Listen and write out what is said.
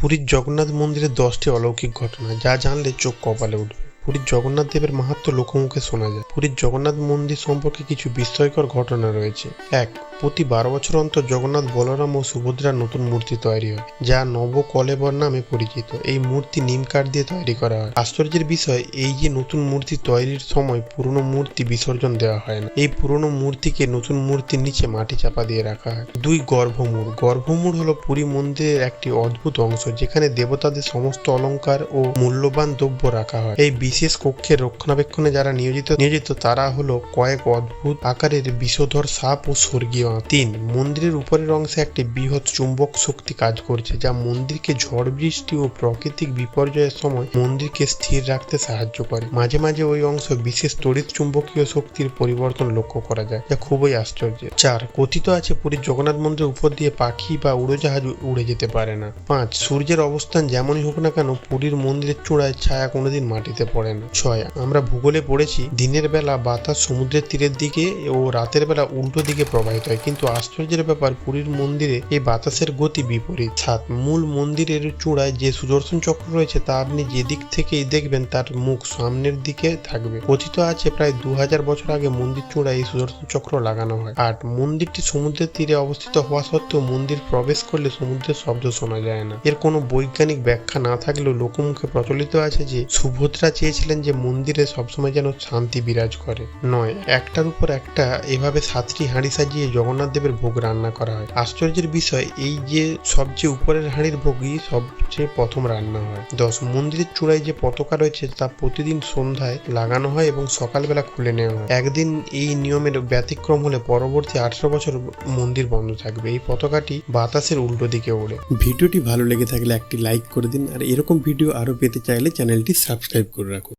পুরীর জগন্নাথ মন্দিরের দশটি অলৌকিক ঘটনা, যা জানলে চোখ কপালে উঠবে। পুরীর জগন্নাথ দেবের মাহাত্ম লোকমুখে শোনা যায়। পুরীর জগন্নাথ মন্দির সম্পর্কে কিছু বিস্ময়কর ঘটনা রয়েছে। এক প্রতি বারো বছর অন্তর জগন্নাথ বলরাম ও সুভদ্রার নতুন মূর্তি তৈরি হয়, যা নব নবকলেবর নামে পরিচিত। এই মূর্তি নিম কাঠ দিয়ে তৈরি করা হয়। আশ্চর্যের বিষয়, এই যে নতুন মূর্তি তৈরির সময় পুরনো মূর্তি বিসর্জন দেওয়া হয় না। এই পুরনো মূর্তিকে নতুন মূর্তির নিচে মাটি চাপা দিয়ে রাখা হয়। দুই গর্ভমূর গর্ভমূর হলো পুরী মন্দিরের একটি অদ্ভুত অংশ, যেখানে দেবতাদের সমস্ত অলংকার ও মূল্যবান দ্রব্য রাখা হয়। এই বিশেষ কক্ষের রক্ষণাবেক্ষণে যারা নিয়োজিত নিয়োজিত তারা হলো কয়েক অদ্ভুত আকারের বিষধর সাপ ও স্বর্গীয় তিন, মন্দিরের উপরের অংশে একটি বৃহৎ চুম্বক শক্তি কাজ করছে, যা মন্দিরকে ঝড় বৃষ্টি ও প্রাকৃতিক বিপর্যয়ের সময় মন্দিরকে স্থির রাখতে সাহায্য করে। মাঝে মাঝে ওই অংশ বিশেষ তড়িৎ চুম্বকীয় শক্তির পরিবর্তন লক্ষ্য করা যায়, যা খুবই আশ্চর্য চার, কথিত আছে পুরীর জগন্নাথ মন্দিরের উপর দিয়ে পাখি বা উড়োজাহাজ উড়ে যেতে পারে না। পাঁচ, সূর্যের অবস্থান যেমনই হোক না কেন, পুরীর মন্দিরের চূড়ায় ছায়া কোনোদিন মাটিতে পড়ে না। ছয়, আমরা ভূগোলে পড়েছি, দিনের বেলা বাতাস সমুদ্রের তীরের দিকে ও রাতের বেলা উল্টো দিকে প্রবাহিত হয় কিন্তু আশ্চর্যের ব্যাপার, পুরীর মন্দিরে এই বাতাসের গতি বিপরীত। সাত, মূল মন্দিরের চূড়ায় যে সুদর্শন চক্র রয়েছে, তা আপনি যেদিক থেকেই দেখবেন, তার মুখ সামনের দিকে থাকবে। কথিত আছে, প্রায় দু হাজার বছর আগে মন্দির চূড়ায় এই সুদর্শন চক্র লাগানো হয়। আর মন্দিরটি সমুদ্রের তীরে অবস্থিত হওয়া সত্ত্বেও মন্দির প্রবেশ করলে সমুদ্রের শব্দ শোনা যায় না। এর কোনো বৈজ্ঞানিক ব্যাখ্যা না থাকলেও লোকমুখে প্রচলিত আছে যে, সুভদ্রা চেয়েছিলেন যে মন্দিরে সবসময় যেন শান্তি বিরাজ করে। নয়, একটার উপর একটা, এভাবে সাতটি হাঁড়ি সাজিয়ে জগন্নাথ দেবের ভোগ রান্না করা হয়। আশ্চর্যের বিষয়, এই যে সবচেয়ে উপরের হাঁড়ির ভোগই সবচেয়ে প্রথম রান্না হয়। দশ, মন্দিরের চূড়ায় যে পতাকা রয়েছে, তা প্রতিদিন সন্ধ্যায় লাগানো হয় এবং সকালবেলা খুলে নেওয়া হয়। একদিন এই নিয়মের ব্যতিক্রম হলে পরবর্তী আঠারো বছর মন্দির বন্ধ থাকবে। এই পতাকাটি বাতাসের উল্টো দিকে ওড়ে। ভিডিওটি ভালো লেগে থাকলে একটি লাইক করে দিন। আর এরকম ভিডিও আরও পেতে চাইলে চ্যানেলটি সাবস্ক্রাইব করে রাখুন।